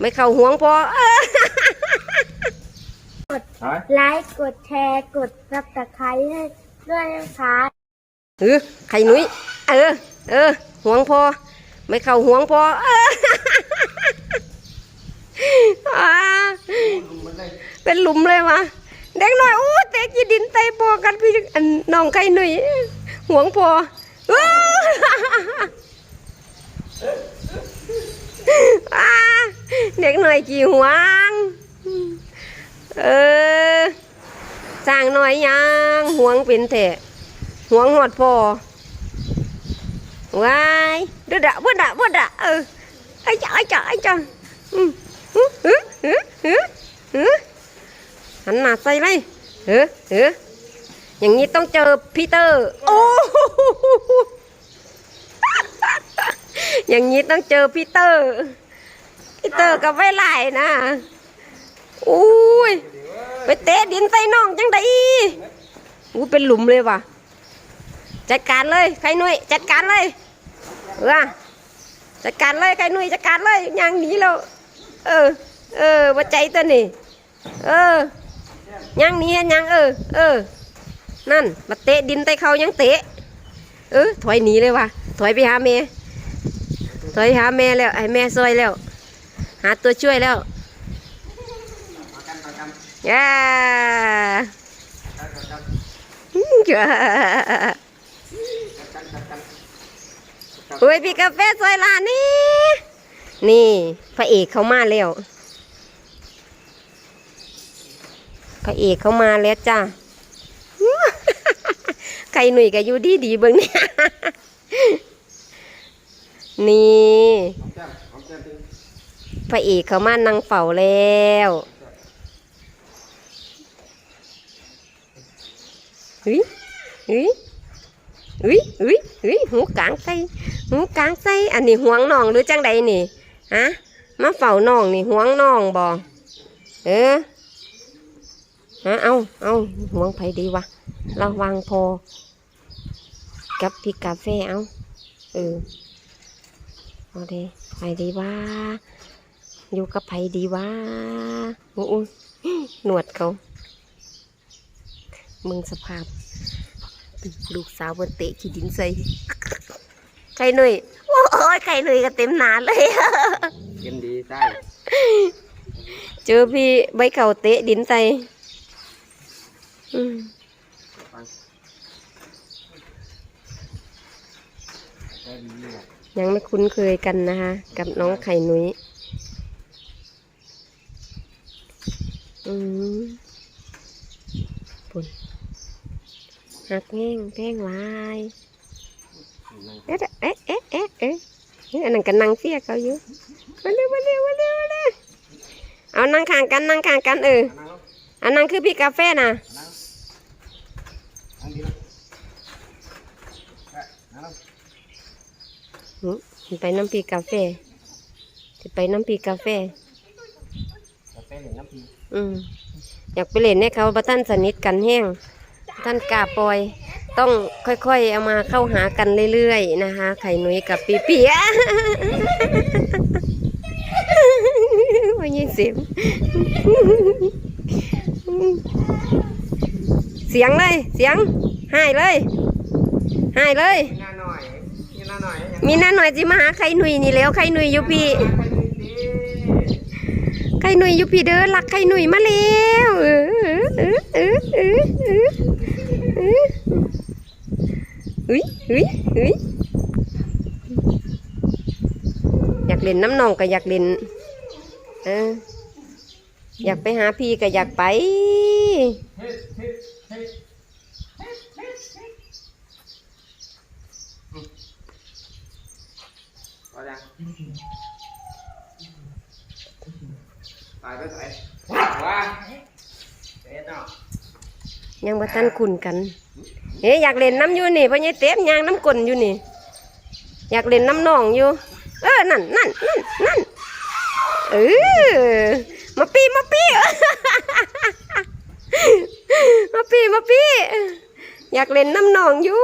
ไม่เข้าห่วงพอเออไลค์กดแชร์กดซับสไครต์ให้ด้วยนะคะเออไข่นุ้ยเออ เออห่วงพอ ไม่เข้าห่วงพอเอออ่าเป็นหลุมเลยวะเด็กน้อยโอ้เตะกีดินไตพอกันพี่อันน้องไข่นุ้ยห่วงพออ้าอ่า เด็กหน้อยกี่หวง เออสร้างหน่อยยังห่วงเป็นแท้ห่วงหอดพอว้ายดือดะบ่ดะบ่ดะเออไอ้จ้าไอ้จ้าไอ้จ้าอืมฮึฮึฮึฮึฮึหันหน้าใส่เลยเออเอออย่างนี้ต้องเจอพีเตอร์ โอ้ อย่างนี้ต้องเจอพีเตอร์พีเตอร์กับไว้ไล่นะอุ้ยไปเตะดินใส่น้องจังไดอู้เป็นหลุมเลยว่ะ จัดการเลยใครหนุ่ยจัดการเลยเออจัดการเลยใครหนุ่ยจัดการเลยยางหนีแล้วเออ เออว่าใจตัวนี่เออย่างหนี้ยังเออ เออ นั่นมาเตะดินใส่เขายังเตะ เออถอยหนีเลยว่ะถอยไปหาแม่ ถอยหาแม่แล้วไอ้แม่ซอยแล้ว หาตัวช่วยแล้วย่าจ้าโอ้ยพี่กาแฟซอยลานนี่ นี่พระเอกเขามาแล้วพระเอกเขามาแล้วจ้าไก่หนุ่ยก็อยู่ดีดีเบิ่งเนี่ย นี่พระเอกเขามานั่งเฝ้าแล้วเฮ้ยเฮ้ยเฮ้ยเฮ้ยเฮ้ยหูกลางไส้หูกลางไส้อันนี้ห่วงน้องหรือจังใดนี่ฮะมาเฝ้าน้องนี่ห่วงน้องบ่เออฮะเอาเอาห่วงไผดีวะระวังพอกับพี่กาแฟเอาเออ เอาเด้ไผดีวะอยู่กับไผดีวะอู้อู้หนวดเขา มึงสภาพ ลูกสาวบนเตะขี้ดินใส่ไข่หนุ่ยโอ้ยไข่หนุ่ยก็เต็มหนาเลยเย็นดีใช่เจอพี่ใบเข่าเตะดินใส่อืมได้ดีเนี่ ยังไม่คุ้นเคยกันนะคะ กับน้องไข่หนุ่ยอืมปุ่นหักแง่งแป้งลายเอ๊ะเอ๊ะเอ๊ะเอ๊ะเอ๊ะเอ๊ะอันนั้นก็นั่งเสียเขาอยู่มาเร็วมาเร็วมาเร็วมาเร็วเอานั่งข้างกันนั่งข้างกันเออนั่งลงอันนั้นคือพี่กาแฟนะ นั่งดีนะนั่งลง หึสิ ไปน้ำพี่กาแฟจะไปน้ำพี่กาแฟกาแฟเหลืองน้ำพีอืมอยากไปเล่นให้เขาประท่านสนิทกันแห้งท่านกล้าปล่อย ต้องค่อยๆ เอามาเข้าหากันเรื่อยๆนะคะ ไข่หนุ่ยกับปีเปียว่ายินเสียงเสียงเลย เสียงให้เลยให้เลยมีหน้าหน่อยมี หน้าหน่อยมีน้าหน่อยจิมาหาไข่หนุ่ยนี่แล้วไข่หนุ่ยยู่พี่ไข่หนุ่ยยู่พี่เด้อรักไข่หนุ่ยมาแล้วเออเออเออเออเออเออเฮ้ยเฮ้ยเฮ้ยอยากเล่นน้ำนองก็อยากเล่นเอออยากไปหาพี่ก็อยากไป ว่าจังตายไปไหนว้าเอ็ดเนาะยังบ่ทันคุ้นกันเฮ้ยอยากเล่นน้ำอยู่นี่พ่อใหญ่เต็มยางน้ำกลนอยู่นี่ อยากเล่นน้ำนองอยู่ เออนั่นนั่นนั่นนั่นเออมาปีมาปีมาปีมาปี อยากเล่นน้ำนองอยู่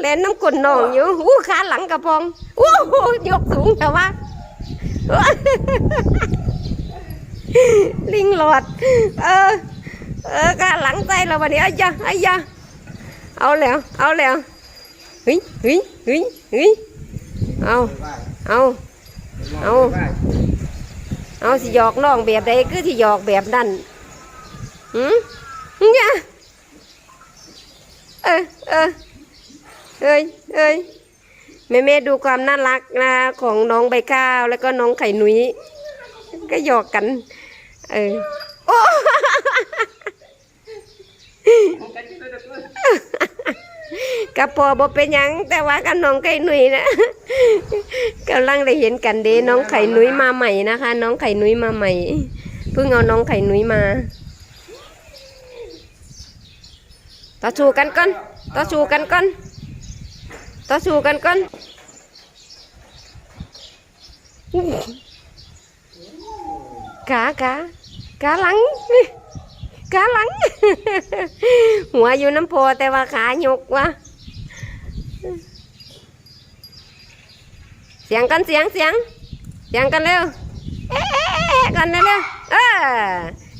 เล่นน้ำกลนนองอยู่อู้ขาหลังกระพองอู้หูยกสูงแต่ว่าลิงหลอด เออ เออกาหลังใจเราวันนี้ไอ้ยะไอ้ยะเอาแล้ว เอาแล้วเฮ้ยเฮ้ยเฮ้ยเฮ้ยเอาเอาเอาเอาสิหยอกน้องแบบใดคือที่หยอกแบบนั้นหืมเนี่ย เออเออเอ้ยเอ้ยแม่แม่ดูความน่ารักนะของน้องใบข้าวแล้วก็น้องไข่หนุยก็หยอกกัน เออโอ้กับพอบเป็นยังแต่ว่ากับน้องไข่หนุยนะกำลังได้เห็นกันเด้น้องไข่หนุยมาใหม่นะคะ น้องไข่หนุยมาใหม่เพิ่งเอาน้องไข่หนุยมา ต่อสู้กันก่อนต่อสู้กันก่อนต่อสู้กันก่อนกากากาหลังกาหลัง หัวอยู่น้ำโพแต่ว่าขาหยกว่ะเสียงกันเสียงเสียง เสียงกันเร็วเอ๊ะกันเร็วเร็วเออ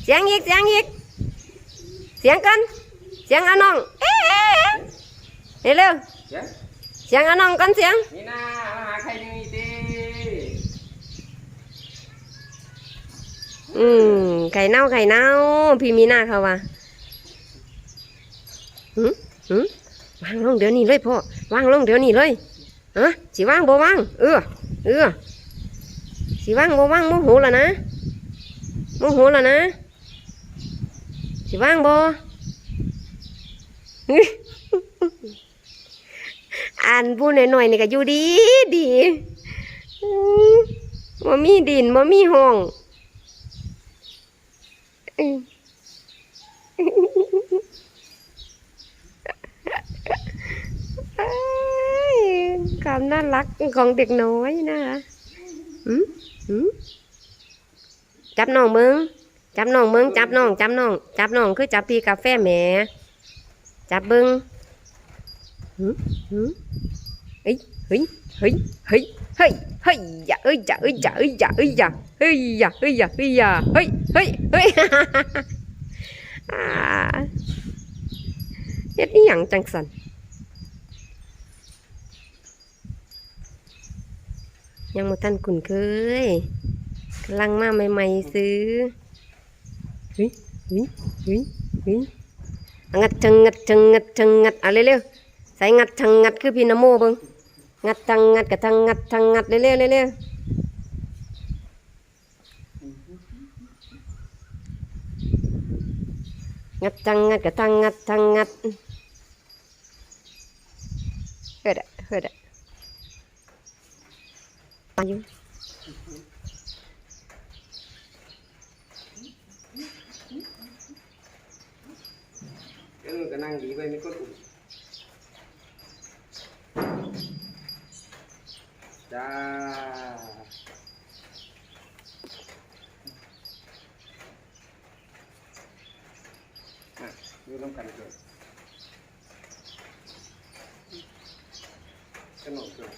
เสียงอีกเสียงอีกเสียงกัน เสียงอาน้องเอ๊ะเอ๊ะเอ๊ะเร็วเดี๋ยวเสียงอาน้องกันเสียงนี่นะมาหาใครนี่ดีอืมไข่เน่าไข่เน่าพี่มีหน้าเขาว่าหืมหืมวางลงเดี๋ยวนี้เลยพ่อวางลงเดี๋ยวนี้เลยฮะสิวางบ่วางเออเออสิวางบ่วางโมโหแล้วนะโมโหแล้วนะสิวางบ่ อ่านผู้หน่อยๆนี่ก็อยู่ดีดีมบ่มีดินบ่มีห้องความน่ารักของเด็กน้อยนะคะจับน้องมึงจับน้องมึงจับน้อง จับน้อง จับน้องคือจับพีกาแฟแหม จับเบึงหืมหืมเฮ้ยเฮ้ยเฮ้ยเฮ้ยเฮ้ยเฮ้ยอย่าเอ้ยอย่าเอ้ยอย่าเอ้ยอย่าเอ้ยอย่าเฮ้ยอย่าเฮ้ยอย่าเฮ้ยอย่าเฮ้ยเฮ้ยเฮ้ยอ่าเฮ็ดอีหยังจังสันยังบ่ทันคุ้นเคยกำลังมาใหม่ๆซื้อเฮ้ยเฮ้ยเฮ้ยเฮ้ย งัดจังงัดจังงัดจังงัดเอะไรเร็วๆใส่งัดจังงัดคือพี่นโมเบิ่งงัดจังงัดกับจังงัดจังงัดเร็วๆเร็วๆงัดจังงัดกะจังงัดจังงัดเฮ็ดอะเฮ็ดอะอายุ เดี๋ยวก็นั่งดีไปไม่ก็ถูกจ้าอะอยู่ร่วมกันเลยขนมเกลือ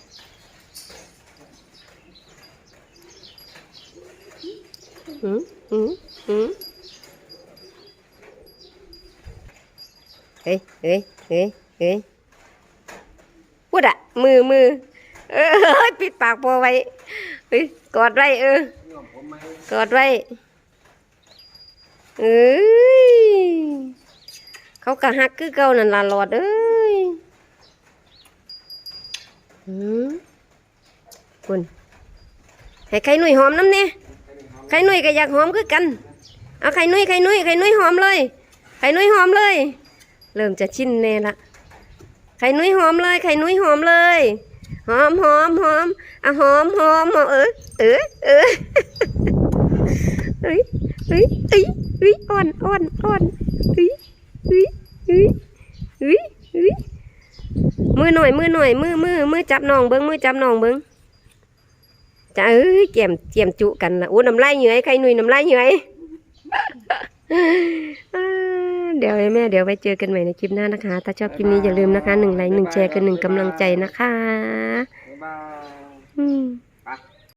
หืมหืมหืม ฮ้ยเฮ้ยเฮ้ยเฮ้ยพูดอะมือมือเออปิดปากพอไว้เฮ้ยกอดไว้เออกอดไว้เอ้ยเขากะฮักคือเก่านั่นละหลอดเอ้ยหืมคุณให้ไข่หนุ่ยหอมน้ำเนี่ยไข่หนุ่ยก็อยากหอมคือกันเอาไข่หนุ่ยไข่หนุ่ยไข่หนุ่ยหอมเลยไข่หนุ่ยหอมเลย เริ่มจะชินแน่ละ ไข่นุ่ยหอมเลย ไข่นุ่ยหอมเลย หอมหอมหอมอะหอมหอมหอมเออเออเออเฮ้ยเฮ้ยเฮ้ยเฮ้ยอ่อนอ่อนอ่อนเฮ้ยเฮ้ยเฮ้ยเฮ้ยเฮ้ยมือหน่อยมือหน่อยมือมือมือจับน้องเบิ้งมือจับน้องเบิ้งจะเอ้ยเจียมเจียมจุกันละโอ้น้ำลายเหนื่อยใครหนุ่ยน้ำลายเหนื่อยอ่า เดี๋ยวให้แม่เดี๋ยวไว้เจอกันใหม่ในคลิปหน้านะคะ ถ้าชอบคลิปนี้อย่าลืมนะคะหนึ่งไลค์หนึ่งแชร์กันหนึ่งกำลังใจนะคะ บ๊ายบายอืม